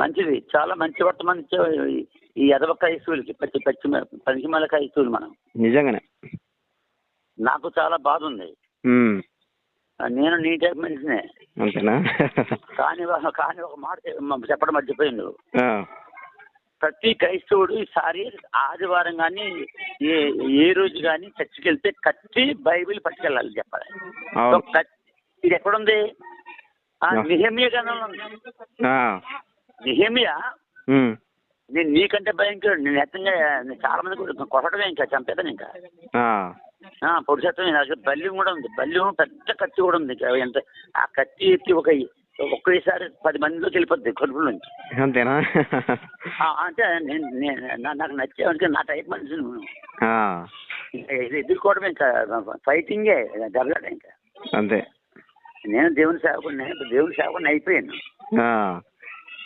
మంచిది. చాలా మంచి వర్తమానం ఇచ్చావు ఈ- ఈ ఎదవ క్రైస్తవులకి పచ్చి పచ్చి పనికిమాల క్రైస్తవులు మనం. నిజంగానే. నాకు చాలా బాధ ఉంది. నేను నీ టైప్ మనిషినే. అంతేనా? కానీ కానీ ఒక మాట చెప్పడం మర్చిపోయింది ప్రతి క్రైస్తవుడు ఈసారి ఆదివారం కానీ ఏ ఏ రోజు కానీ చర్చికి వెళ్తే కత్తి బైబిల్ పట్టుకెళ్ళాలి చెప్పాలి. ఇది ఎక్కడుంది. నిహమ్య గ్రంథంలో ఉంది. నిహమ్య. నేను నీకంటే భయంకరుడు. నేను ఎత్తంగా చాలా మంది కూడా కొట్టడమే ఇంకా చంపేతాను ఇంకా. ఆ, ఆ, పొడి శాతం నాకు బల్యం కూడా ఉంది. బల్యం పెద్ద కత్తి కూడా ఉంది. ఇంకా ఎంత ఆ కత్తి ఎత్తి ఒక ఒకేసారి పది మందిలోకి వెళ్ళిపోద్ది కడుపులో నుంచి. అంతేనా? అంటే నాకు నచ్చావంటే నా టైప్ మనిషి నువ్వు ఆ, ఇంకా ఫైటింగే దెబ్బలాట ఇంకా. అంతే. నేను దేవుని సేవకుడిని దేవుని సేవకుడిని అయిపోయాను.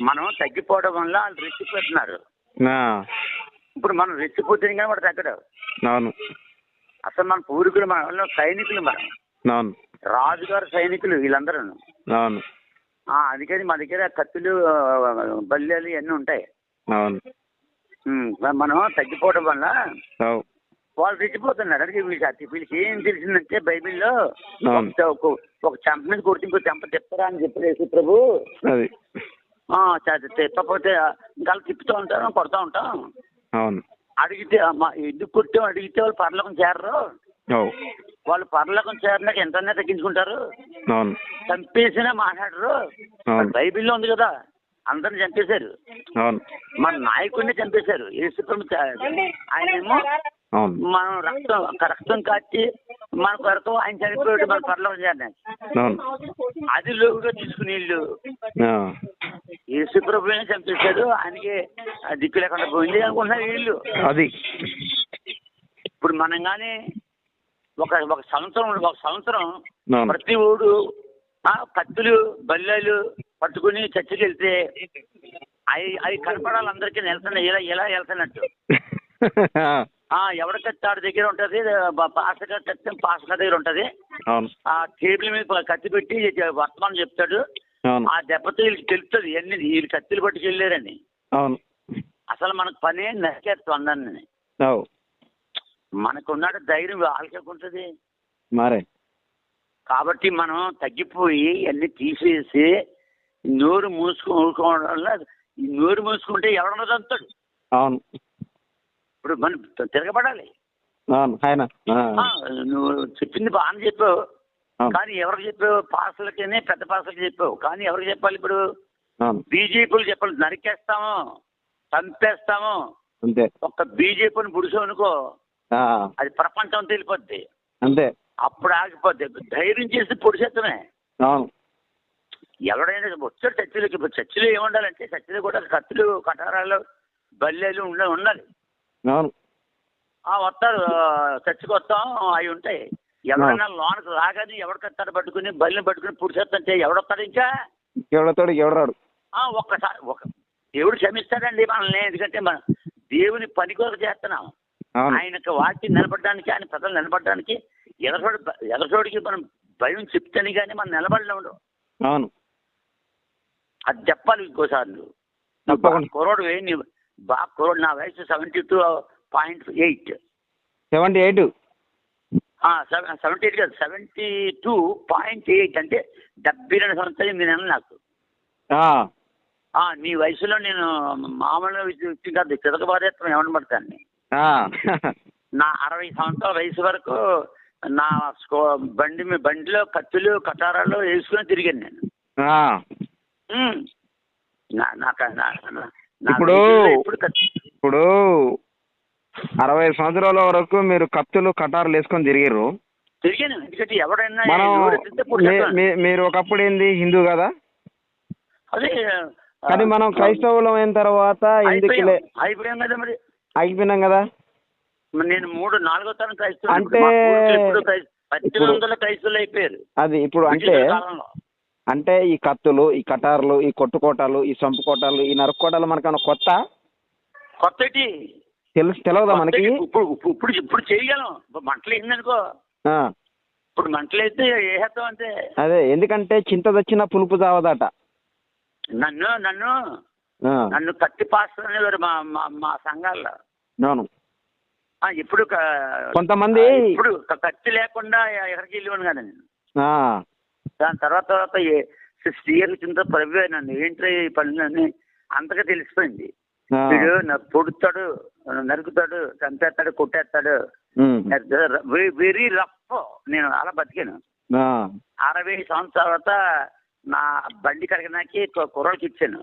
మనం తగ్గిపోవడం వల్ల వాళ్ళు రెచ్చిపోతున్నారు. ఇప్పుడు మనం రెచ్చిపోతే కానీ వాడు తగ్గడు. అవును. అసలు మన పూర్వీకులు మన సైనికులు మనం అవును. రాజుగారు సైనికులు వీళ్ళందరూ అవును. అందుకని మా దగ్గర కత్తులు ఆ, బల్యాలు ఇవన్నీ ఉంటాయి. అవును. మనం తగ్గిపోవడం వల్ల వాళ్ళు రెచ్చిపోతున్నారు. అంటే వీళ్ళకి వీళ్ళకి ఏం తెలిసిందంటే బైబిల్లో. ఒక- చెంప మీద కొడితే ఇంకో చెంప తిప్పరా అని చెప్పి ప్రభు తిప్పకపోతే ఇంకా తిప్పుతూ ఉంటాం కొడతా ఉంటాం. అవును. అడిగితే మా ఎందుకు కొట్టాం అడిగితే వాళ్ళు పరలోకం చేరరు. వాళ్ళు పరలోకం చేరినాక ఎంతనే తగ్గించుకుంటారు. చంపేసినా మాట్లాడరు. బైబిల్లో ఉంది కదా అందరిని చంపేశారు. మన నాయకుడిని చంపేశారు. యేసుప్రభు ఆయన ఏమో మనం రక్తం రక్తం కాచి మన కొరకు ఆయన చనిపోయాడు మన చేయడానికి అవును. అది లోగుగా తీసుకుని ఆ, యేసుప్రభుని చంపేశాడు. ఆయనకి దిక్కు లేకుండా పోయింది అనుకుంటున్నారు వీళ్ళు. అది. ఇప్పుడు మనం కానీ ఒక ఒక సంవత్సరం ఒక సంవత్సరం ప్రతి ఊడు ఆ, కత్తులు బల్లెలు పట్టుకుని చర్చికి వెళ్తే అవి అవి కనపడాలి అందరికీ వెళ్తున్నాయి ఇలా ఇలా వెళ్తున్నట్టు. ఆ ఎవరి కత్తి ఆడి దగ్గర ఉంటుంది? పాస కత్తి పాస దగ్గర ఉంటుంది. ఆ టేబుల్ మీద కత్తి పెట్టి వర్తమానం చెప్తాడు. ఆ దెబ్బతో వీళ్ళకి తెలుస్తుంది ఎన్ని వీళ్ళు కత్తిలు పట్టుకెళ్ళారని అవును. అసలు మనకు పనే నరికేస్తాం అందరిని. అవు. మనకున్నాడు ధైర్యం వాళ్ళకి ఉంటుంది? మరే. కాబట్టి మనం తగ్గిపోయి అన్ని తీసేసి నోరు మూసుకో ఊరుకోవడం వల్ల నోరు మూసుకుంటే ఎవడన్నా తంతాడు అవును. ఇప్పుడు మనం తిరగబడాలి. ఆయన నువ్వు చెప్పింది బాగానే చెప్పావు. కానీ ఎవరికి చెప్పావు? పాసలకి పెద్ద పాసలకి చెప్పావు. కానీ ఎవరికి చెప్పాలి ఇప్పుడు? బీజేపీలు చెప్పాలి. నరికేస్తాము. చంపేస్తాము. అంతే. ఒక్క బీజేపీని పురుషు అనుకో అది ప్రపంచం తెలిపోద్ది. అంతే. అప్పుడు ఆగిపోద్ది. ధైర్యం చేసి అవును. ఎవడైనా వచ్చాడు చర్చిలోకి ఇప్పుడు చర్చిలో ఏముండాలంటే చర్చిలో కూడా కత్తులు కటారాలు బల్లెలు ఉండ ఉండాలి. అవును ఆ వస్తారు చర్చికి వస్తాం అవి ఉంటాయి. ఎవరైనా లోనకు రాగానే ఎవడు కత్తాడు పట్టుకుని బల్లెని పట్టుకుని పుడిచేస్తుంటే ఎవడొస్తాడు ఇంకా? ఎవడతాడు ఎవడరాడు? ఒక్కసారి ఒక దేవుడు క్షమిస్తాడండి మనల్ని ఎందుకంటే మన దేవుని పని కొరకు చేస్తున్నాం. ఆయనకు వాక్యం నిలబడడానికి ఆయన ప్రజలు నిలబడడానికి ఎదసోడి ఎదసోడికి మనం భయం చెప్తేనే కానీ మనం నిలబడలేము అవును. అది చెప్పాలి ఇంకోసారి నువ్వు. కుర్రోడు ఏ కుర్రోడు నా వయసు seventy two point eight? Seventy eight seventy eight కాదు సెవెంటీ టూ పాయింట్ ఎయిట్ అంటే డెబ్బై రెండు సంవత్సరాలు ఎనిమిది నెలలు నాకు. నీ వయసులో నేను మామూలుగా వ్యక్తి కాదు చితకబారేత్వం ఏమని పడతాను నా అరవై సంవత్సరాల వయసు వరకు నా బండి మీ బండిలో కత్తులు కటారాలు వేసుకుని తిరిగాను నేను. నాకు ఇప్పుడు- ఇప్పుడు అరవై సంవత్సరాల వరకు మీరు కత్తులు కటారులు వేసుకొని తిరిగారు మనం మీరు ఒకప్పుడు ఏంది? హిందూ కదా? కానీ మనం క్రైస్తవులం అయిన తర్వాత అయిపోయాం కదా మరి. ఆగిపోయినాం కదా? నేను మూడు నాలుగో తరం క్రైస్తవులు అంటే క్రైస్తవులు అయిపోయారు. అది ఇప్పుడు అంటే అంటే ఈ కత్తులు ఈ కటార్లు ఈ కొట్టుకోటాలు ఈ సంపు కోటాలు ఈ నరుక్కోటాలు మనకన్నా కొత్త? కొత్తటి. తెలుసు తెలియదా మనకి? ఇప్పుడు ఇప్పుడు- చేయగలం. మంటలు ఏందనుకో ఇప్పుడు మంటలు అయితే వేసేస్తాం అంతే. అదే ఎందుకంటే చింత తెచ్చిన పులుపు చావదట. నన్ను నన్ను. నన్ను కత్తి పాస్టర్ అనేవారు మా మా మా సంఘాల్లో. అవును. ఇప్పుడు కొంతమంది ఇప్పుడు కత్తి లేకుండా ఎక్కడికి వెళ్ళేవాను కదండి ఆ, దాని తర్వాత తర్వాత సిక్స్టీ ఇయర్స్ వచ్చిన తర్వాత ఏంటో ఈ పనులన్నీ? అంతగా తెలిసిపోయింది. వీడు పొడుతాడు నరుకుతాడు చంపేస్తాడు కొట్టేస్తాడు. Very rough. నేను అలా బతికాను. అరవై సంవత్సరాల తర్వాత నా బండి కడగడానికి కుర్రలకి ఇచ్చాను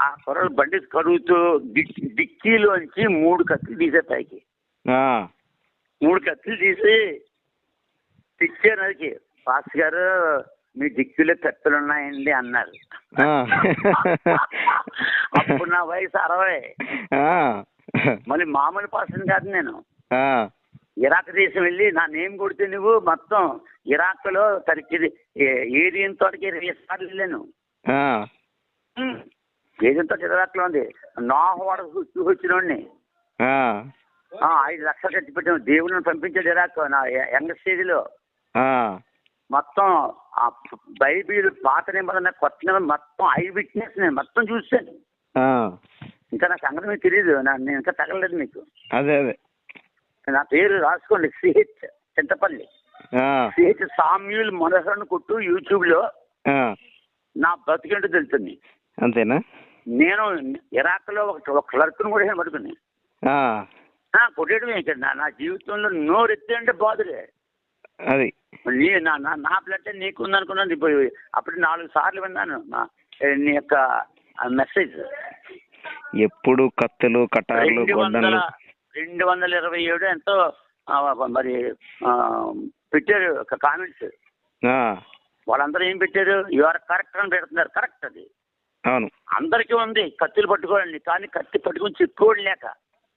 ఆ కుర్రలు బండి కడుగుతూ డిక్ డిక్కీలోంచి మూడు కత్తులు తీసే పైకి. మూడు కత్తులు తీసి తెచ్చాను అదికి. పాస్ గారు మీ డిక్కీలో కత్తులు ఉన్నాయండి అన్నారు. అప్పుడు నా వయసు అరవై. మళ్ళీ మామూలు పర్సన్ కాదు నేను. ఇరాక్ దేశం వెళ్ళి నా నేమ్ కొడితే నువ్వు మొత్తం ఇరాక్లో తరికి ఏరియన్ తోటకి ఇరవై సార్లు వెళ్ళాను. ఏరియన్ తోట ఇరాక్లో ఉంది ఆ, ఆ, ఐదు లక్షలు ఖర్చు పెట్టాను. దేవుడిని పంపించాడు ఇరాక్ నా యంగ్ స్టేజ్లో మొత్తం ఆ బైబిల్ పాత నిబంధన కొత్త నిబంధన మొత్తం ఐ విట్నెస్ నేను మొత్తం చూశాను. ఆ, ఇంకా నా సంగతి మీకు తెలియదు నేను ఇంకా తగలలేదు మీకు. అదే అదే. నా పేరు రాసుకోండి. CH Chintapalli. CH Samuel Manoharan కొట్టు యూట్యూబ్లో నా బతికేంటో తెలుస్తుంది. అంతేనా? నేను ఇరాక్లో ఒక క్లర్క్ను కూడా ఆ, కొట్టేయడమే ఇక్కడ నా నా జీవితంలో నోరు ఎత్తే అంటే బాధలే. అది. నీ నా నా నా బ్లడ్ నీకు ఉందనుకున్నాను ఇప్పుడు అప్పుడు నాలుగు సార్లు విన్నాను నా యొక్క మెసేజ్ ఎప్పుడు కత్తులు కటార్లు రెండు వందల గొడ్డలు రెండు వందల ఇరవై ఏడు ఎంతో మరి ఆ, పెట్టారు కామెంట్స్ వాళ్ళందరూ ఏం పెట్టారు? ఆర్ కరెక్ట్ అని పెడుతున్నారు. కరెక్ట్ అది. అవును. అందరికీ ఉంది. కత్తులు పట్టుకోవాలండి కానీ కత్తి పట్టుకుని చిక్కుకోడు లేక.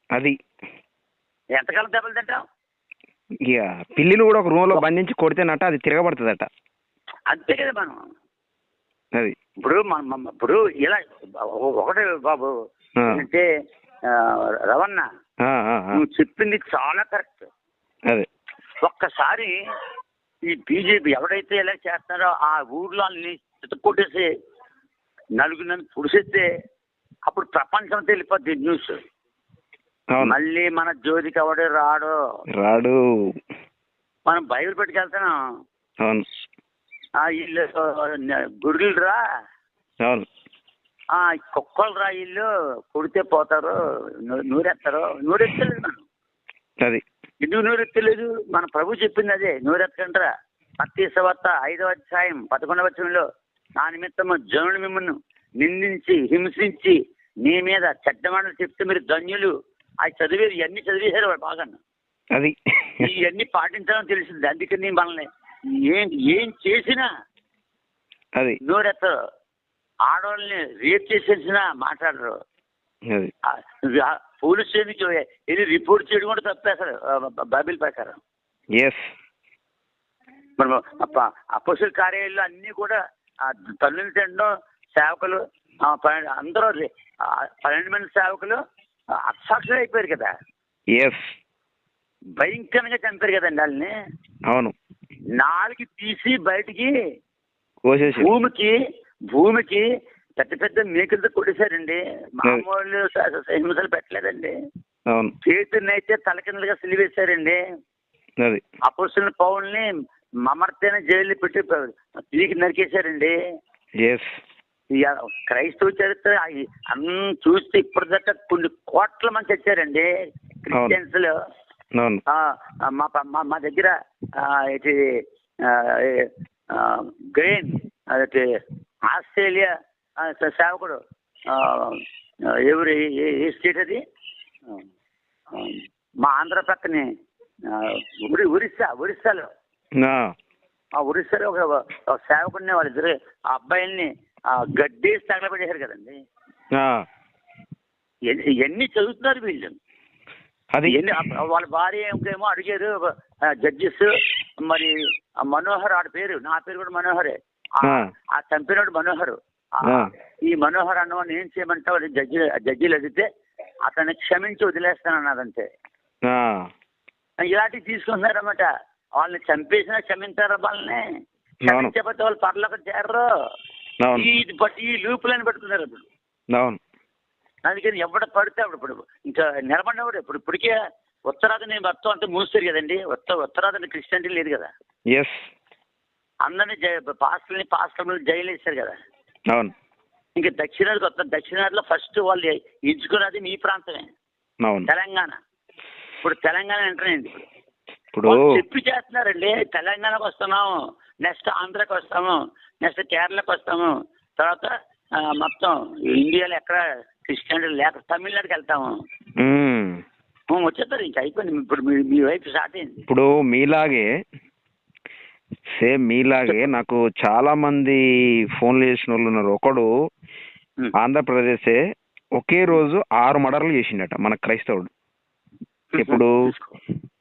అది. ఎంతకాలం దెబ్బలు తింటాం? ఇక పిల్లిని కూడా ఒక రూమ్లో బంధించి కొడితేనట అది తిరగబడుతుందట. అంతే కదా మనం. అది. ఇప్పుడు మన ఇప్పుడు ఇలా ఒకటే బాబు. అంటే రవణ. నువ్వు చెప్పింది చాలా కరెక్ట్. అదే. ఒక్కసారి ఈ బీజేపీ ఎవడైతే ఎలా చేస్తున్నారో ఆ ఊర్లో వాళ్ళని కొట్టేసి నలుగురు నన్ను పుడిసేస్తే అప్పుడు ప్రపంచం తెలిపోద్ది న్యూస్. మళ్ళీ మన జోలికి ఎవడే రాడు? రాడు. మనం బైబిల్ పెట్టుకెళ్తున్నాం. అవును. ఆ ఇల్లు గురులు రా. అవును. ఆ కుక్కలు రా ఇల్లు. కొడితే పోతారు. నూరెత్తారు. నూరెత్తలేదు మనం. అది. ఎందుకు నూరెత్తలేదు? మన ప్రభు చెప్పింది అదే. నూరెత్తకంటారా పత్తి సవత్త ఐదవ అధ్యాయం పదకొండవ వచనంలో నా నిమిత్తము జనులు మిమ్మల్ని నిందించి హింసించి నీ మీద చెడ్డ మాటలు చెప్తే మీరు ధన్యులు. అవి చదివేరు ఇవన్నీ చదివేశారు వాడు బాగా అది. ఇవన్నీ పాటించాలని తెలిసింది. అందుకని మనల్ని ఏం ఏం చేసినా అది. నోరెత్తరు. ఆడవాళ్ళని రేప్ చేసేసినా మాట్లాడరు. అది. పోలీస్ స్టేషన్కి వెళ్ళి రిపోర్ట్ చేయడం కూడా తప్పే అసలు ఆ, బైబిల్ ప్రకారం. ఎస్. మనం అపోసుల కార్యాలయంలో అన్నీ కూడా తల్లిని తినడం సేవకులు పన్నెండు అందరూ పన్నెండు మంది సేవకులు అక్షాక్షులు అయిపోయారు కదా. ఎస్ భయంకరంగా చంపారు కదండి వాళ్ళని. అవును. నాలుగు తీసి బయటికి కోసేసి. భూమికి భూమికి పెద్ద పెద్ద మేకలతో కొట్టేశారండి. మామూలు హింసలు పెట్టలేదండి. అవును. చేతున్నైతే తలకిందలుగా సిలివేశారండి అది. పౌల్ని మమర్తైన జైలు పెట్టి తిరిగి నరికేశారండి. ఎస్ క్రైస్తవ చరిత్ర అన్ని చూస్తే ఇప్పటిదాకా కొన్ని కోట్ల మంది చచ్చారండి. క్రిస్టియన్స్లో మా మా దగ్గర ఆ, ఇది గ్రెయిన్ అదే ఆస్ట్రేలియా సేవకుడు. ఎవరు ఏ- స్టేట్ అది? మా ఆంధ్ర పక్కనే ఒరి ఒరిస్సా ఒరిస్సాలో. ఆ, ఒరిస్సాలో ఒక సేవకుడిని వాళ్ళిద్దరు ఆ అబ్బాయిల్ని గడ్డేసి తగలబెట్టేశారు కదండి. ఇవన్నీ- ఇవన్నీ చదువుతున్నారు వీళ్ళు? అది ఎన్ని వాళ్ళ భార్య ఇంకేమో అడిగారు జడ్జెస్ మరి మనోహర్ ఆడ పేరు నా పేరు కూడా మనోహరే. ఆ- చంపినోడు మనోహర్. ఈ మనోహర్ అన్నవాడిని ఏం చేయమంటావు అని జడ్జి జడ్జీలు అడిగితే అతన్ని క్షమించి వదిలేస్తానన్నదంతే ఇలాంటివి తీసుకుంటున్నారన్నమాట. వాళ్ళని చంపేసినా క్షమించారా వాళ్ళని. క్షమించకపోతే వాళ్ళు పర్లోకి చేరరు. ఈ బట్ ఈ లూపులని పెడుతున్నారు ఇప్పుడు. అవును. అందుకని ఎవడ పడితే అప్పుడు ఇప్పుడు ఇంకా నిలబడినవాడు ఇప్పుడు ఇప్పటికే ఉత్తరాదిని మొత్తం అంటే మూస్తారు కదండి ఉత్త ఉత్తరాదిని క్రిస్టియానిటీ లేదు కదా. ఎస్ అందరినీ జై పాస్టర్ని పాస్టర్లు జైలు వేశారు కదా. అవును. ఇంకా దక్షిణాదికి వస్తారు దక్షిణాదిలో ఫస్ట్ వాళ్ళు ఎంచుకున్నది మీ ప్రాంతమే. తెలంగాణ. ఇప్పుడు తెలంగాణ ఎంటరండి ఇప్పుడు. వాళ్ళు చెప్పి చేస్తున్నారండి తెలంగాణకు వస్తున్నాము నెక్స్ట్ ఆంధ్రాకి వస్తాము నెక్స్ట్ కేరళకి వస్తాము. తర్వాత మొత్తం ఇండియాలో ఎక్కడ క్రిస్టియానిటీ లేక తమిళనాడుకి వెళ్తాము. వచ్చేస్తారు ఇంకా అయిపోయింది. ఇప్పుడు మీ వైపు స్టార్ట్ అయింది. ఇప్పుడు మీలాగే సేమ్ మీలాగే నాకు చాలా మంది ఫోన్లు చేసిన వాళ్ళు ఉన్నారు. ఒకడు. ఆంధ్రప్రదేశే ఒకే రోజు ఆరు మర్డర్లు చేసిండట మన క్రైస్తవుడు. ఇప్పుడు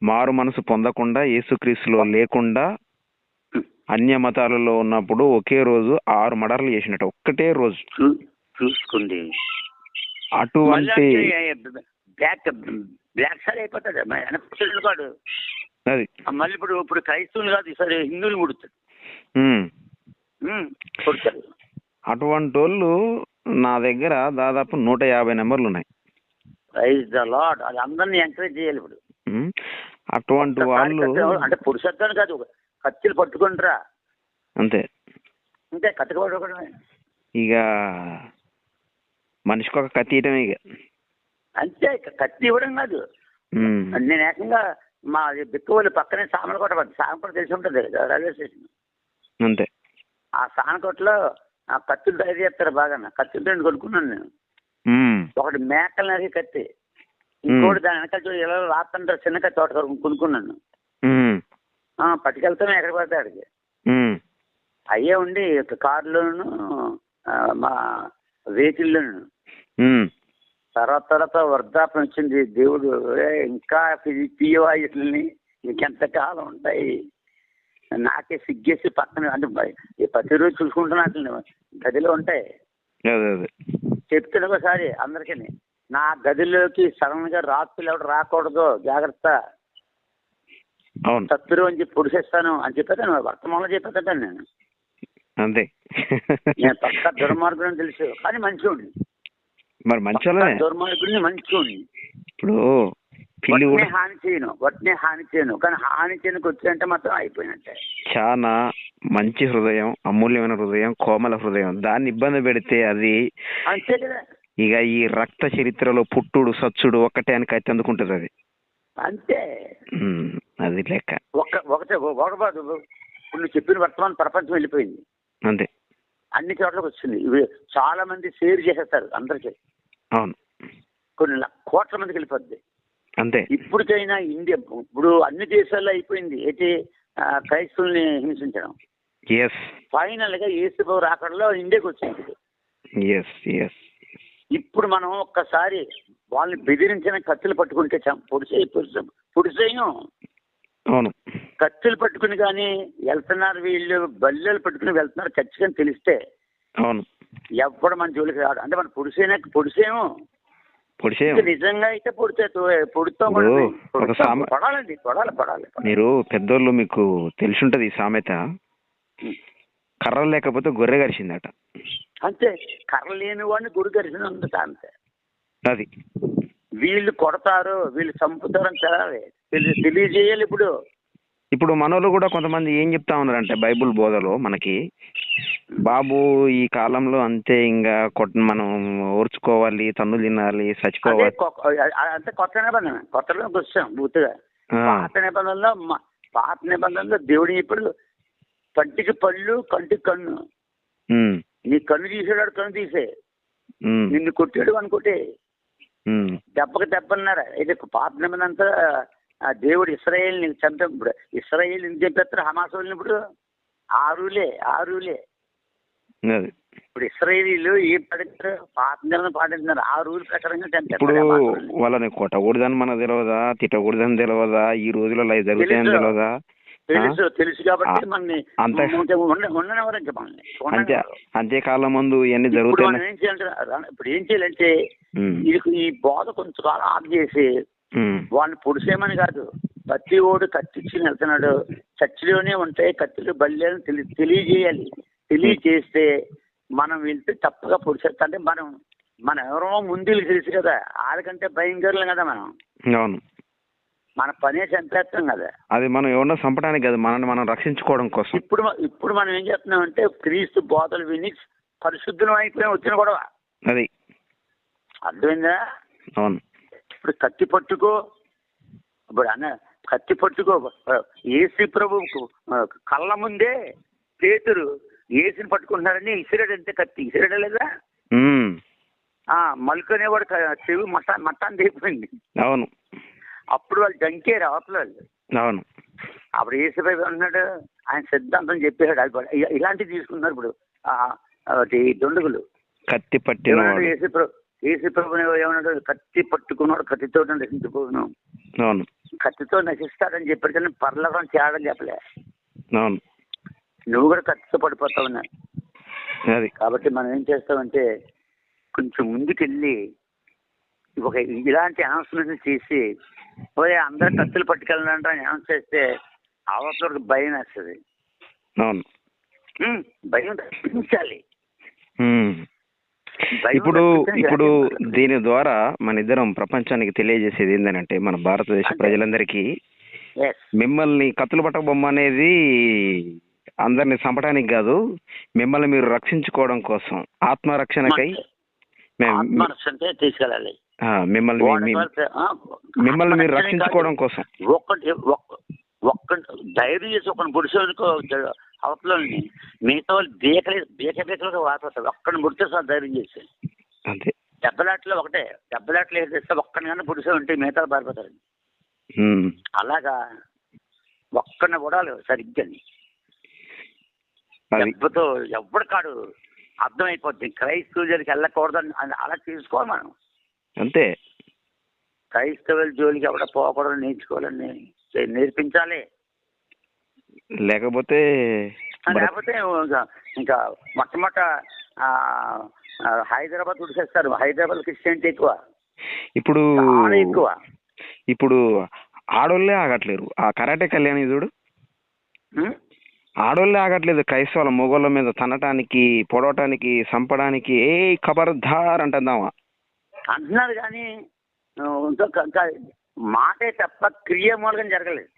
మారు మనసు పొందకుండా యేసుక్రీస్తులో లేకుండా. అన్య మతాలలో ఉన్నప్పుడు ఒకే రోజు ఆరు మర్డర్లు చేసినట్టు ఒక్కటే రోజు. చూ- చూసుకోండి మళ్ళీ అటువంటి అంటే బ్లాక్ బ్లాక్ సార్ అయిపోతుంది వెనక కాడు అది. మళ్ళీ ఇప్పుడు ఇప్పుడు క్రైస్తవులు కాదు ఈసారి హిందువులు ముడుతాడు. కొడతారు అటువంటి వాళ్ళు నా దగ్గర దాదాపు నూట యాభై నెంబర్లు ఉన్నాయి. ప్రైజ్ ద లాడ్ అది అందరినీ ఎంకరేజ్ చేయాలి ఇప్పుడు. అటువంటి వాళ్ళు అంటే పురుషత్వాన్ని కాదు. కత్తిలు పట్టుకుంటారా. అంతే. అంతే కత్తికి పట్టుకోవడమే. ఇక మనిషికి ఒక కత్తి ఇయటమే ఇక. అంతే కత్తి ఇవ్వడం కాదు. నేను ఏకంగా మా బిక్కవల్లి పక్కనే సామలకోట పడింది సామలకోట తెలిసి ఉంటుంది రైల్వే స్టేషన్. అంతే. ఆ సామలకోటలో ఆ కత్తులు తయారు చేస్తారు బాగా కత్తులు రెండు కొనుక్కున్నాను నేను. ఒకటి మేకలు నరికి కత్తి. ఇంకోటి దాని వెనకాల చూడు ఇలా రాత్రంటారు చిన్న కత్తి ఒకటి కొనుక్కున్నాను పట్టుకెళ్తాను ఎక్కడ పడితే అక్కడికి. అయ్యే ఉండి ఒక కారులోను మా వెహికల్లోను. తర్వాత తర్వాత వృద్ధాప్యం వచ్చింది. దేవుడు "ఏ, ఇంకా ఇట్లని ఇంకెంత కాలం ఉంటాయి? నాకే సిగ్గేసి పక్కన అంటే ప్రతిరోజు చూసుకుంటున్నా అట్లని గదిలో ఉంటాయి. చెప్తాను ఒకసారి అందరికీ నా గదిలోకి సడన్గా రాత్రులు ఎవడు రాకూడదు జాగ్రత్త. అవును. శత్రు అని చెప్పి పొడిసేస్తాను అని చెప్పేదాను వర్తమానంలో చెప్పేదాను నేను. అంతే. నేను పక్క దుర్మార్గుడు అని తెలుసు. కానీ మంచివాడిని మరి మంచోళ్ళనే? పక్కా దుర్మార్గుడిని మంచివాడిని ఇప్పుడు పిల్లి కూడా హాని చేయను. వట్నే హాని చేయను. కానీ హాని చేయనికి వచ్చాయంటే మాత్రం అయిపోయినట్టే. చాలా మంచి హృదయం అమూల్యమైన హృదయం కోమల హృదయం. దాన్ని ఇబ్బంది పెడితే అది అంతే కదా. ఇక ఈ రక్త చరిత్రలో పుట్టుడు సచ్చుడు ఒక్కటే అని కత్తి అందుకుంటుంది అది. అంతే. అది లెక్క. ఒక ఒకటే ఒకబాదు ఇప్పుడు నువ్వు చెప్పిన వర్తమాన ప్రపంచం వెళ్ళిపోయింది. అంతే. అన్ని చోట్లకి వచ్చింది. ఇవి చాలా మంది షేర్ చేసేస్తారు అందరికీ. అవును. కొన్ని కోట్ల మందికి వెళ్ళిపోద్ది. అంతే. ఇప్పటికైనా ఇండియా ఇప్పుడు అన్ని దేశాల్లో అయిపోయింది. ఆ, క్రైస్తవుల్ని హింసించడం. ఫైనల్గా ఏసుబాబు రాకడలో ఇండియాకి వచ్చింది. ఇప్పుడు మనం ఒక్కసారి వాళ్ళని బెదిరించిన కత్తులు పట్టుకుంటే పొడిసే పొడిసే పొడిసేయం అవును. కత్తులు పట్టుకుని కానీ వెళ్తున్నారు వీళ్ళు బల్లెలు పట్టుకుని వెళ్తున్నారు ఖచ్చితంగా తెలిస్తే అవును. ఎవ్వడు మన జోలికి రాడు. అంటే మనం పొడిసేనా పొడిసేము పొడిసే ఇంకా నిజంగా అయితే పడాలండి పడాలి పడాలి. మీరు పెద్దోళ్ళు మీకు తెలిసి ఈ సామెత. కర్ర లేకపోతే గొర్రె గరిచిందట అంతే. కర్ర లేని వాడిని దర్శనం ఉంది అంతే. అది. వీళ్ళు కొడతారు వీళ్ళు చంపుతారని తెలాలి తెలి- తెలియజేయాలి ఇప్పుడు. ఇప్పుడు మనోళ్ళు కూడా కొంతమంది ఏం చెప్తా ఉన్నారంటే బైబుల్ బోధలో మనకి బాబు ఈ కాలంలో అంతే ఇంకా కొట్ మనం ఓర్చుకోవాలి తన్నులు తినాలి చచ్చిపోవాలి. కొ- అ- అంతే కొత్త నిబంధన. కొత్తలోకి వచ్చాం పూర్తిగా పాత నిబంధనలో పాత నిబంధనలో దేవుడు ఇప్పుడు పంటికి పళ్ళు కంటికి కన్ను. నీ కన్ను తీసాడు కన్ను తీసే. నిన్ను కొట్టాడు అనుకుంటే. దెబ్బకి దెబ్బన్నారు. అయితే పాత నిబంధన అంతా ఆ దేవుడు ఇస్రాయేల్ నీకు చంపే ఇప్పుడు ఇస్రాయేల్ ఎందుకు చంపేస్తారు హమాస్ వాళ్ళని ఇప్పుడు ఆరులే ఆరులే. ఇప్పుడు ఇస్రాయేలీలు ఏం పాటిస్తారు పాత నిబంధన పాటిస్తున్నారు. ఆ రూల్ ప్రకారంగా ఇప్పుడు వాళ్ళని. కొట్టకూడదని మనకు తెలియదా తిట్టకూడదని తెలియదా ఈ రోజులలో అవి జరుగుతాయని. తెలియదా తెలుసు తెలుసు కాబట్టి మనని అంతే. అంత్యకాలం ముందు ఇవన్నీ జరుగుతాయి ఇప్పుడు ఏం చేయాలంటే ఇది ఈ బోధ కొంచెం కాలం ఆఫ్ చేసి ఉమ్, వాళ్ళని పొడిసేయమని కాదు. ప్రతి ఓడు కత్తిచ్చుకుని వెళ్తున్నాడు చర్చిలోనే ఉంటాయి కత్తులు బల్లేని తెలి తెలియజేయాలి. తెలియజేస్తే మనం వెళ్తే తప్పుగా పొడిచేస్తా అంటే మనం మనం ఎవరో ముందు తెలుసు కదా. వాళ్ళకంటే భయంకరులు కదా మనం. అవును. మన పనే చంపేస్తాం కదా. అది మనం ఎవరినో చంపడానికి కాదు మనల్ని మనం రక్షించుకోవడం కోసం. ఇప్పుడు ఇప్పుడు మనం ఏం చేస్తున్నాం అంటే క్రీస్తు బోధలు విని పరిశుద్ధం అయిపోయి వచ్చిన గొడవ. అది. అర్థమైందా? అవును. ఇప్పుడు కత్తి పట్టుకో. ఇప్పుడు అన్న కత్తి పట్టుకో. ఏసీ ప్రభు కళ్ళ ముందే పేతురు ఏసుని పట్టుకుంటున్నారని ఇసిరాడు అంతే కత్తి. ఇసిరాడు లేదా? మలుకనేవాడు చెవి మట్ట మట్టాన్ని దిగిపోయింది అవును. అప్పుడు వాళ్ళు జంకేరు అవతల వాళ్ళు. అవును. అప్పుడు ఏసుపై ఉన్నాడు ఆయన సిద్ధాంతం చెప్పేశాడు అది ఇలాంటివి తీసుకున్నారు ఇప్పుడు. దొండుగులు. కత్తి పట్టిన వాడు. ఏసు ప్రభు? ఏసు ప్రభు ఏమన్నాడు? కత్తి పట్టుకున్నాడు కత్తితో నశించిపోను. అవును. కత్తితో నశిస్తాడని చెప్పాడు కానీ పర్లకం చేయడం చెప్పలే. అవును. నువ్వు కూడా కత్తితో పడిపోతావు. అది. కాబట్టి మనం ఏం చేస్తామంటే కొంచెం ముందుకెళ్ళి ఒక ఇలాంటి అనౌన్స్మెంట్ చేసి పోయి అందరు కత్తులు పట్టుకెళ్ళాలంటే అనౌన్స్ చేస్తే అవసరం భయం వేస్తుంది. అవును. భయం తప్పించాలి ఇప్పుడు. ఇప్పుడు దీని ద్వారా మన ఇద్దరం ప్రపంచానికి తెలియజేసేది ఏంటంటే మన భారతదేశ ప్రజలందరికీ. మిమ్మల్ని కత్తులు పట్టక బొమ్మ అనేది అందరిని చంపడానికి కాదు మిమ్మల్ని మీరు రక్షించుకోవడం కోసం ఆత్మరక్షణకై తీసుకెళ్ళాలి మిమ్మల్ని మిమ్మల్ని మీరు రక్షించుకోవడం. కోసం ఒక్క ధైర్యం చేసి ఒకరిని పురుషునికో అవతల మిగతా వాళ్ళు బీకలే బీక బీకలుగా వాడుతారు. ఒక్కడిని పుడితే సార్ ధైర్యం చేసి అంతే. దెబ్బలాట్లో ఒకటే. దెబ్బలాట్లు ఏం చేస్తే ఒక్కడిని కానీ పురుషు ఉంటే మిగతా పారిపోతారు. ఉమ్. అలాగా ఒక్కడిని కూడా సరిగ్గా. దెబ్బతో ఎవ్వడు కాడు. అర్థమైపోద్ది. క్రైస్తవ జోలికి వెళ్ళకూడదని అని అలా తీసుకోవాలి మనం. అంతే. క్రైస్తవుల జోలికి ఎవడ పోకూడదు నేర్చుకోవాలని నేర్పించాలి. లేకపోతే లేకపోతే ఇంకా మొట్టమొదట ఆ, హైదరాబాద్ ఉడిసేస్తారు హైదరాబాద్ క్రిస్టియన్టీ ఎక్కువ. ఇప్పుడు ఎక్కువ. ఇప్పుడు ఆడోళ్ళే ఆగట్లేరు. ఆ కరాటే కళ్యాణి చూడు? ఆడోళ్ళే ఆగట్లేదు క్రైస్తవుల మొగోళ్ళ మీద తనటానికి పొడవటానికి చంపడానికి ఏ ఖబర్దార్ అంటుందామా? అంటున్నారు కానీ మాటే తప్ప క్రియ మూలకం జరగలేదు.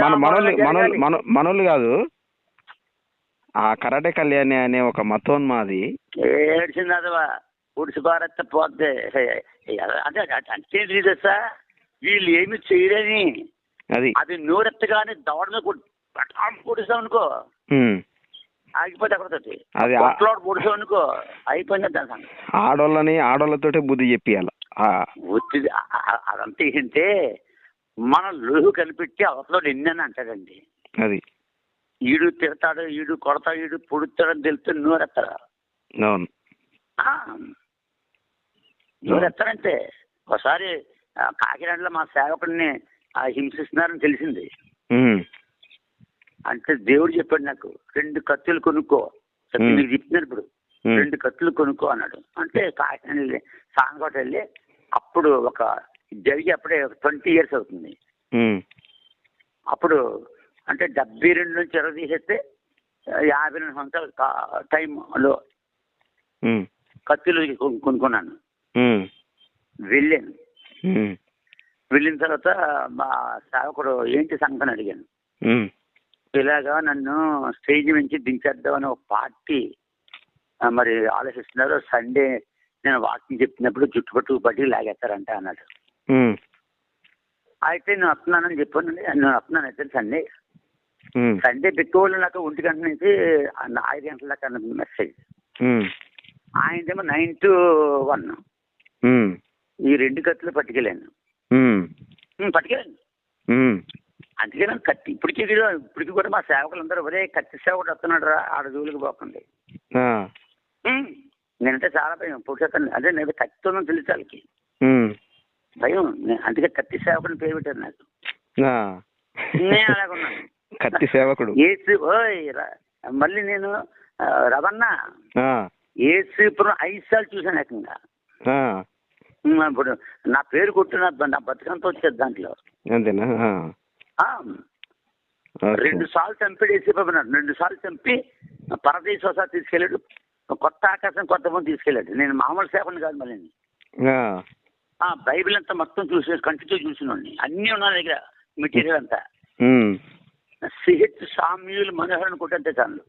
మన మనోళ్ళు మనోళ్ళు కాదు. ఆ కరాటే కళ్యాణి అనే ఒక మతోన్మాది. ఏడ్చింది అదవా? ఉడిసి భారత్ పోద్ది. అదే అంటే తెలుసా? వీళ్ళు ఏమి చేయలేని. అది. అది నోరెత్తగానే దవడమే పొడిసాం అనుకో. ఆగిపోతే అక్కడతోటి పొడిసాం అనుకో. అయిపోయింది దాని ఆడోళ్ళని ఆడోళ్ళతోటే బుద్ధి చెప్పియాల. ఒత్తిడి అదంతా ఏంటంటే మన లోహు కనిపెట్టి అవతల ఎన్నని అంటాడండి. అది. ఈడు తిడతాడు ఈడు కొడతాడు ఈడు పొడుతాడని తెలిస్తే అవును. ఆ, నోరెత్తాడంటే ఒకసారి కాకినాడలో మా సేవకుడిని హింసిస్తున్నారని తెలిసింది. అంటే దేవుడు చెప్పాడు నాకు రెండు కత్తులు కొనుక్కో. నీకు చెప్తున్నాడు ఇప్పుడు. రెండు కత్తులు కొనుక్కో అన్నాడు. అంటే కాకినాడ వెళ్ళి సాంగోట వెళ్ళి అప్పుడు ఒక జరిగి అప్పుడే ట్వంటీ ఇయర్స్ అవుతుంది. అప్పుడు అంటే డెబ్బై రెండు నుంచి ఇరవై తీసేస్తే యాభై రెండు సంవత్సరాల టైంలో. కత్తులు కొను- కొనుక్కున్నాను. వెళ్ళాను. వెళ్ళిన తర్వాత మా సేవకుడు ఏంటి సంగతి అడిగాను. ఇలాగా నన్ను స్టేజ్ నుంచి దించేద్దామని ఒక పార్టీ మరి ఆలోచిస్తున్నారు సండే నేను వాకింగ్ చెప్తున్నప్పుడు జుట్టుపట్టు బట్టి లాగేస్తారంట అన్నాడు. అయితే నేను వస్తున్నానని చెప్పాను. నేను వస్తున్నాను. అయితే సండే. సండే పెట్టుకోవాలి నాకు ఒంటి గంట నుంచి ఐదు గంటల దాకా మెసేజ్. ఆయనదేమో నైన్ టు వన్. ఈ రెండు కత్తులు పట్టుకెళ్ళాను. పట్టుకెళ్ళాను. అందుకే నాకు కత్తి ఇప్పటికీ ఇప్పటికి కూడా మా సేవకులందరూ ఒరే కత్తి సేవకుడు వస్తున్నాడు రా ఆడ జోలికి పోకండి. నేనంటే చాలా భయం. పురుషోత్తం అదే నేను కత్తితో తెలుసు వాళ్ళకి. భయం. అందుకే కత్తి సేవకుని పేరు పెట్టారు నాకు. నేను అలాగున్నాను కత్తి సేవకుడు. ఏసు ఓయ్ మళ్ళీ నేను రవణ. ఆ. ఏసుపురం ఐదు సార్లు చూశాను ఏకంగా. ఇప్పుడు నా పేరు కొట్టు నా బతుకంతా వచ్చేది దాంట్లో. అంతేనా. రెండు సార్లు చంపాడు ఏసీబాబు నాడు రెండు సార్లు చంపి పరదేశ్ తీసుకెళ్ళాడు. కొత్త ఆకాశం కొత్త భూమి తీసుకెళ్ళాడు. నేను మామూలు సేవని కాదు మళ్ళీ. బైబిల్ అంతా మొత్తం చూసి కంటితో చూసినండి అన్నీ ఉన్నాయి నా దగ్గర మెటీరియల్ అంతా. సిహెచ్ సామ్యుల్ మనోహర్ అని కొట్టంతే చాలు.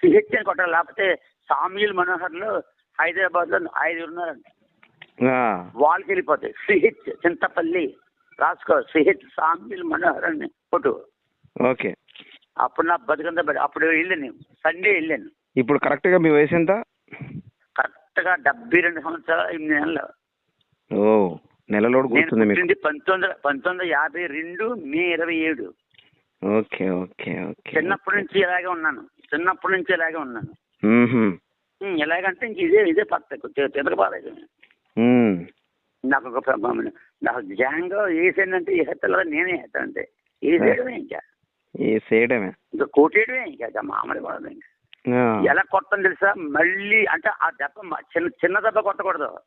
సిహెచ్ అని కొట్టాలి లేకపోతే సామ్యుల్ మనోహర్లో హైదరాబాద్లో ఐదుగురు ఉన్నారండి వాళ్ళకి వెళ్ళిపోతాయి. సిహెచ్ చింతపల్లి రాసుకో సిహెచ్ సామ్యుల్ మనోహర్ అని కొట్టు. ఓకే. అప్పుడు నా బతుకంతా అప్పుడు వెళ్ళాను సండే వెళ్ళాను. ఇప్పుడు కరెక్ట్గా మీ వయసు ఎంత? కరెక్ట్గా డెబ్బై రెండు సంవత్సరాలు ఎనిమిది నెలలు. ఓ నెలలోడు మీకు. పంతొమ్మిది పంతొమ్మిది యాభై రెండు మే ఇరవై ఏడు. ఓకే ఓకే ఓకే చిన్నప్పటి నుంచి ఇలాగే ఉన్నాను. చిన్నప్పటి నుంచి ఇలాగే ఉన్నాను. ఎలాగంటే ఇంక ఇదే ఇదే పక్క తిరగబాలేదు. నాకు ఒక ప్రభావం నాకు జాంగో వేసేందంటే వేస్తాలో నేనే వేస్తానంటే వేసేయడమే ఇంకా. ఈ చేయడమే ఇంకా కొట్టేయడమే ఇంకా మామూలు కూడా ఇంకా. ఎలా కొట్టని తెలుసా? మళ్ళీ అంటే ఆ దెబ్బ చిన్న చిన్న దెబ్బ కొట్టకూడదు.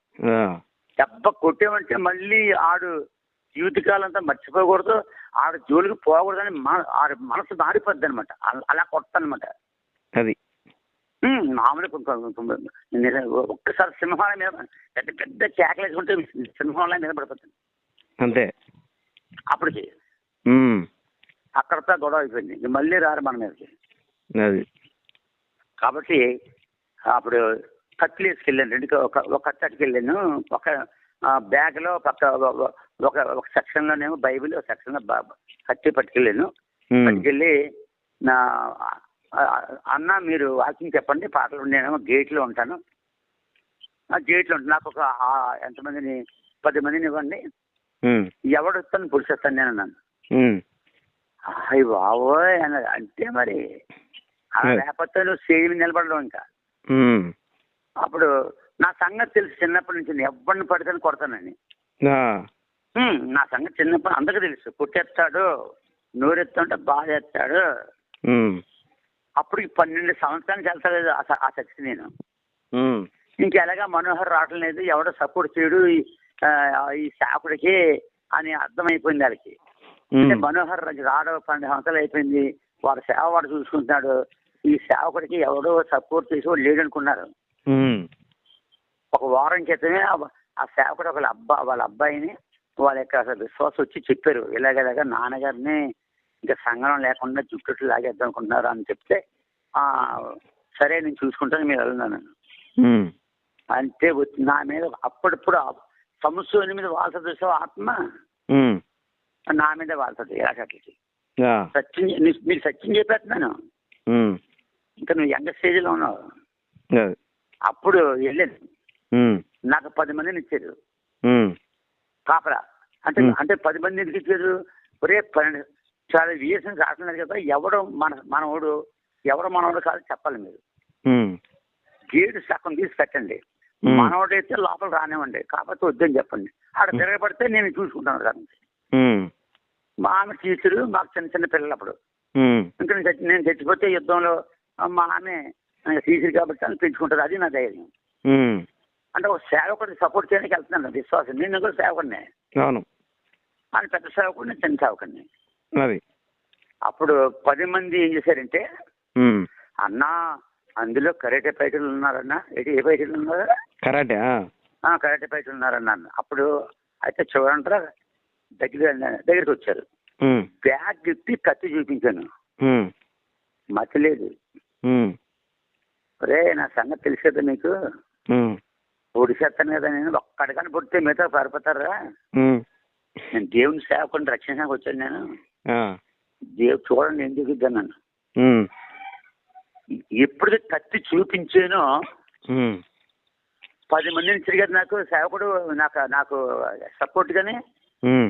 దెబ్బ కొట్టేమంటే మళ్ళీ ఆడు జీవితకాలం అంతా మర్చిపోకూడదు ఆడ జోలికి పోకూడదని మన ఆడ మనసు మారిపోద్ది అనమాట అలా కొట్టనమాట అది. మామూలు ఒక్కసారి సింహాల మీద పెద్ద పెద్ద కేకలు వేసుకుంటే సింహాల మీద పడిపోతుంది అంతే. అప్పటికి. అక్కడతో గొడవ అయిపోయింది. మళ్ళీ రారు మన మీదకి. అది. కాబట్టి అప్పుడు కత్తులు వేసుకెళ్ళాను రెండు ఒక ఒక కత్తి అట్టుకెళ్ళాను ఒక బ్యాగ్లో పక్క ఒక- ఒక ఒక సెక్షన్లోనేమో బైబిల్ ఒక సెక్షన్లో బా- కత్తి పట్టుకెళ్ళాను. పట్టుకెళ్ళి నా అన్న మీరు వాకింగ్ చెప్పండి పాటలు నేనేమో గేట్లో ఉంటాను ఆ గేట్లో ఉంటాను నాకు ఒక ఎంతమందిని పది మందిని ఇవ్వండి. ఎవడు వస్తాను పులిసేస్తాను నేను అన్నాను. అయ్యి బాబోయ్ అన్నది అంటే మరి అలా. లేకపోతే నువ్వు సేవి నిలబడడం ఇంకా. అప్పుడు నా సంగతి తెలుసు చిన్నప్పటి నుంచి ఎవరిని పడితే కొడతానని ఆ, నా సంగతి చిన్నప్పటి అందరికీ తెలుసు కొట్టేస్తాడు నోరెత్తుంటే బాగా ఎత్తాడు. అప్పుడు పన్నెండు సంవత్సరానికి వెళ్తాడు ఆ ఆ శక్తి నేను. ఇంకెలాగా మనోహర్ రావటం లేదు ఎవడో సపోర్ట్ చేయడు ఈ, ఆ, శాకుడికి అని అర్థమైపోయింది వాళ్ళకి అంటే. మనోహర్ రావడం పన్నెండు సంవత్సరాలు అయిపోయింది వాడు సేవ వాడు చూసుకుంటున్నాడు ఈ సేవకుడికి ఎవడో సపోర్ట్ చేసి వాడు లేడు అనుకున్నారు మ్మ్. ఒక వారం క్రితమే ఆ- సేవకుడు వాళ్ళ అబ్బా వాళ్ళ అబ్బాయిని వాళ్ళ యొక్క అసలు విశ్వాసం వచ్చి చెప్పారు ఇలాగలాగా నాన్నగారిని ఇంకా సంగనం లేకుండా జుట్టుట్లు లాగేద్దాం అనుకుంటున్నారు అని చెప్తే ఆ, సరే నేను చూసుకుంటాను మీరు. అంతే వచ్చి నా మీద అప్పుడప్పుడు సంవత్సరం మీద వాల్స చూసావు ఆత్మ. నా మీద వాళ్తుంది ఇలాగట్లకి ఆ, సత్యం మీరు సత్యం చెప్పేస్తున్నాను. ఇంకా నువ్వు యంగ స్టేజ్లో ఉన్నావు అప్పుడు వెళ్ళాను మ్మ్. నాకు పది మందిని ఇచ్చారు. కాపరా అంటే. అంటే పది మంది ఎందుకు ఇచ్చారు ఒరే పన్నెండు చాలా ఇయర్స్ నుంచి రావట్లేదు కదా ఎవడు మన మనవాడు ఎవడు మనవాడు కాదు చెప్పాలి మీరు. గేటు సగం తీసి పెట్టండి. మనవాడైతే లోపల రానివ్వండి కాకపోతే వద్దని చెప్పండి ఆడ తిరగబడితే నేను చూసుకుంటాను మ్మ్. మా ఆమె టీచరు మాకు చిన్న చిన్న పిల్లలు అప్పుడు. ఇంకా నేను చచ్చి- నేను చచ్చిపోతే యుద్ధంలో మా ఆమె టీచర్ కాబట్టి అని పెంచుకుంటారు అది నా ధైర్యం. అంటే ఒక సేవకుడిని సపోర్ట్ చేయడానికి వెళ్తున్నాను విశ్వాసం. నేను కూడా సేవకుడినే. అవును. అని పెద్ద సేవకుడిని చిన్న సేవకుడిని. అది. అప్పుడు పది మంది ఏం చేశారంటే. అన్నా అందులో కరాటే పైటలు ఉన్నారన్నా ఏంటి ఏ పైటలు ఉన్నారు? కరాటే కరాటే పైటలు ఉన్నారన్నా. అప్పుడు అయితే చూడంటారా దగ్గర దగ్గరికి వచ్చారు. బ్యాగ్ ఎత్తి కత్తి చూపించాను. మ్మ్. మతి లేదు మ్మ్. రే నా సంగతి తెలుసు కదా నీకు మ్మ్. ఒడిసేస్తాను కదా నేను ఒక్కడికని పుడితే మిగతా పారిపోతారా. నేను దేవుని సేవకుని రక్షణకు వచ్చాను నేను. దేవుడు చూడండి ఎందుకు ఇద్దన్నాను మ్మ్. ఎప్పుడు కత్తి చూపించానో. పది మందిని తిరిగారు నాకు సేవకుడు నాకు నాకు సపోర్ట్ గానే మ్మ్.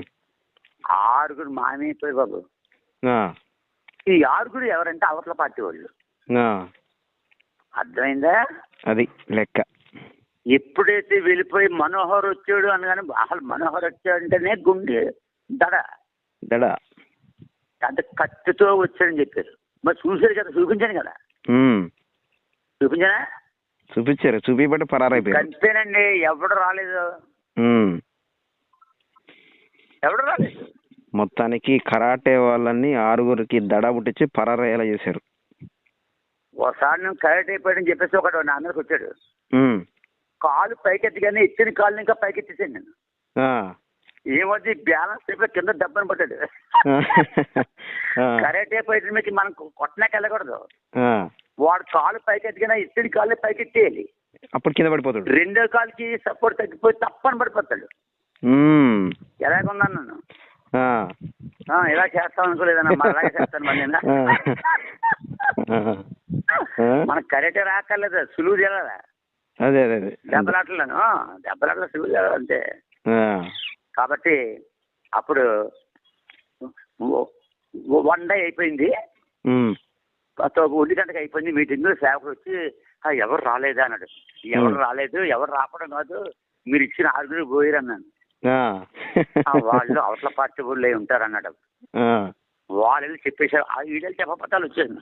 ఆరుగురు మామైపోయి బాబు. ఈ ఆరుగురు ఎవరంటే అవతల పార్టీ వాళ్ళు. అర్థమైందా? అది లెక్క. ఎప్పుడైతే వెళ్ళిపోయి మనోహర్ వచ్చాడు అనగానే అసలు మనోహర్ వచ్చాడంటేనే గుండె దడ. దడ. అంటే కత్తితో వచ్చాడని చెప్పారు. మరి చూశారు కదా చూపించాను కదా. చూపించానా? చూపించారు చూపిబట్టి పరారైపోయారు. అంతేనండి ఎవడు రాలేదు. ఎవడు రాలేదు? మొత్తానికి కరాటే వాళ్ళని ఆరుగురికి దడ పుట్టించి పరారయ్యేలా చేశారు. ఒకసారి నేను కరెక్ట్ అయిపోయాడని చెప్పేసి ఒకడు నా మీదకి వచ్చాడు. కాలు పైకెత్తిగానే ఎత్తిన కాలు ఇంకా పైకెత్తేసాను నేను. ఏమొచ్చి బ్యాలెన్స్ అయిపోయి కింద దెబ్బని పడ్డాడు ఆ. కరెక్ట్ అయిపోయి మీకు మనం కొట్టనాకి వెళ్ళకూడదు. వాడు కాలు పైకెత్తిగానే ఇత్తడి కాలు పైకెత్తేయాలి అప్పుడు కింద పడిపోతాడు రెండో కాలుకి సపోర్ట్ తగ్గిపోయి తప్పని పడిపోతాడు. ఎలాగున్నాను. ఆ, ఇలా చేస్తాం అనుకోలేదన్నా చేస్తాను మరి నేను. మనకు కరెక్ట్ రాక్కర్లేదు సులువు చేయాలా అదే అదే దెబ్బలాటలను దెబ్బలాటలు సులువు చేయాలి అంతే. కాబట్టి అప్పుడు వన్ డే అయిపోయింది. ఒంటి గంటకి అయిపోయింది మీటింగ్. సేవకుడు వచ్చి "ఆ, ఎవరు రాలేదా? అన్నాడు. ఎవరు రాలేదు ఎవరు రావడం కాదు మీరు ఇచ్చిన ఆరుగురు పోయారు అన్నాను ఆ. "ఆ, వాళ్ళు అవతల పార్టీ వాళ్ళు ఉంటారు అన్నాడు. వాళ్ళు చెప్పేశారు. ఆ వీళ్ళు చెప్పపత్రాలు వచ్చాను